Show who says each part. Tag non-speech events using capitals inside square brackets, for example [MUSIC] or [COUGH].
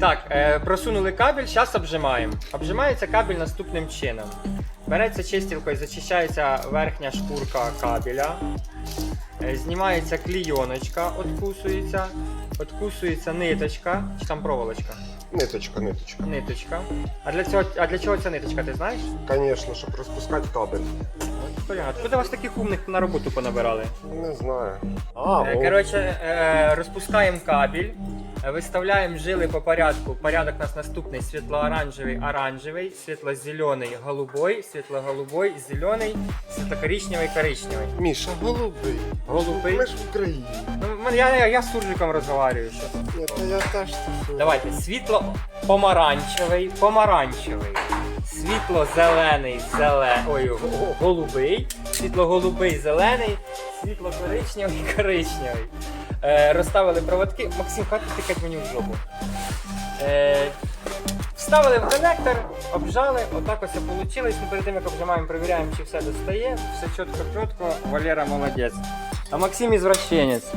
Speaker 1: Так, е, просунули кабель, зараз обжимаємо. Обжимається кабель наступним чином. Береться чистілкою, зачищається верхня шкурка кабеля. Е, знімається клійоночка, откусується. Откусується ниточка, чи там проволочка?
Speaker 2: Ниточка, ниточка.
Speaker 1: Ниточка. А для цього, а для чого ця ниточка, ти знаєш?
Speaker 2: Звісно, щоб розпускати кабель.
Speaker 1: А Откуда вас таких умних на роботу понабирали?
Speaker 2: Не знаю. А,
Speaker 1: Е,
Speaker 2: о,
Speaker 1: Коротше, е, розпускаємо кабель, виставляємо жили по порядку. Порядок у нас наступний: світло-оранжевий, оранжевий, світло-зелений, голубой, світло-голубой, зелений, світло-коричневий, коричневий.
Speaker 2: Міша, голубий.
Speaker 1: Голубий.
Speaker 2: Ми ж в Україні.
Speaker 1: Ну, я, я, я з суржиком розмовляю. Що?
Speaker 2: Ні, я теж.
Speaker 1: Давайте, світло-помаранчевий, помаранчевий, світло-зелений, зеле... Ой, го- го- голубий, світло-голубий, зелений, світло-коричневий, [LAUGHS] коричневий. Е, розставили проводки. Максим, хати тикать мені в жопу. Е, вставили в коннектор, обжали, отак ось вийшло. Ми перед тим як обжимаємо, перевіряємо, чи все достає. Все чітко-чітко. Валера молодець. А Максим ізвращенець.